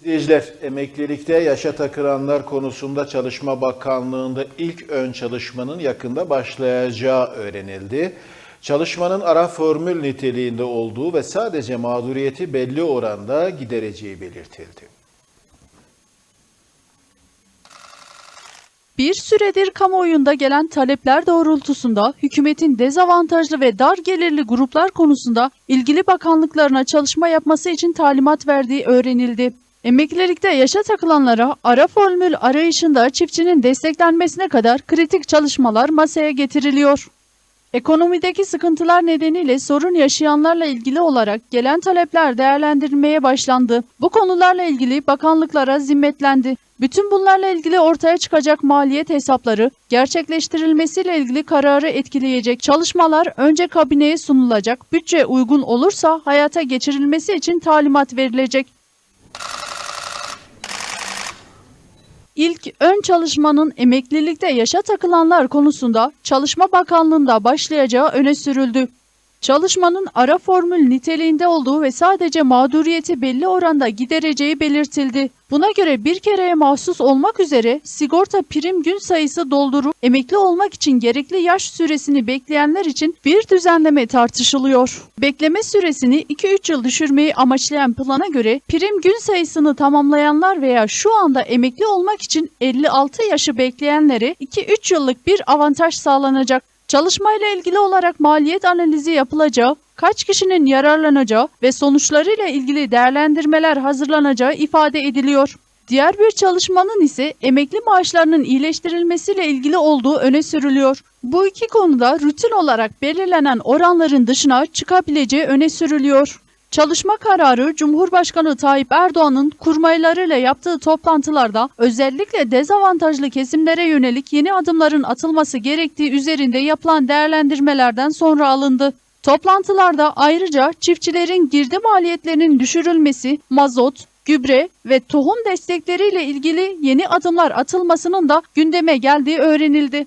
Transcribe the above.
İzleyiciler, emeklilikte yaşa takılanlar konusunda Çalışma Bakanlığı'nda ilk ön çalışmanın yakında başlayacağı öğrenildi. Çalışmanın ara formül niteliğinde olduğu ve sadece mağduriyeti belli oranda gidereceği belirtildi. Bir süredir kamuoyunda gelen talepler doğrultusunda hükümetin dezavantajlı ve dar gelirli gruplar konusunda ilgili bakanlıklarına çalışma yapması için talimat verdiği öğrenildi. Emeklilikte yaşa takılanlara ara formül arayışında çiftçinin desteklenmesine kadar kritik çalışmalar masaya getiriliyor. Ekonomideki sıkıntılar nedeniyle sorun yaşayanlarla ilgili olarak gelen talepler değerlendirilmeye başlandı. Bu konularla ilgili bakanlıklara zimmetlendi. Bütün bunlarla ilgili ortaya çıkacak maliyet hesapları gerçekleştirilmesiyle ilgili kararı etkileyecek çalışmalar önce kabineye sunulacak. Bütçe uygun olursa hayata geçirilmesi için talimat verilecek. İlk ön çalışmanın emeklilikte yaşa takılanlar konusunda Çalışma Bakanlığı'nda başlayacağı öne sürüldü. Çalışmanın ara formül niteliğinde olduğu ve sadece mağduriyeti belli oranda gidereceği belirtildi. Buna göre bir kereye mahsus olmak üzere sigorta prim gün sayısı doldurup emekli olmak için gerekli yaş süresini bekleyenler için bir düzenleme tartışılıyor. Bekleme süresini 2-3 yıl düşürmeyi amaçlayan plana göre prim gün sayısını tamamlayanlar veya şu anda emekli olmak için 56 yaşı bekleyenlere 2-3 yıllık bir avantaj sağlanacak. Çalışmayla ilgili olarak maliyet analizi yapılacağı, kaç kişinin yararlanacağı ve sonuçlarıyla ilgili değerlendirmeler hazırlanacağı ifade ediliyor. Diğer bir çalışmanın ise emekli maaşlarının iyileştirilmesiyle ilgili olduğu öne sürülüyor. Bu iki konuda rutin olarak belirlenen oranların dışına çıkabileceği öne sürülüyor. Çalışma kararı Cumhurbaşkanı Tayyip Erdoğan'ın kurmaylarıyla yaptığı toplantılarda özellikle dezavantajlı kesimlere yönelik yeni adımların atılması gerektiği üzerinde yapılan değerlendirmelerden sonra alındı. Toplantılarda ayrıca çiftçilerin girdi maliyetlerinin düşürülmesi, mazot, gübre ve tohum destekleriyle ilgili yeni adımlar atılmasının da gündeme geldiği öğrenildi.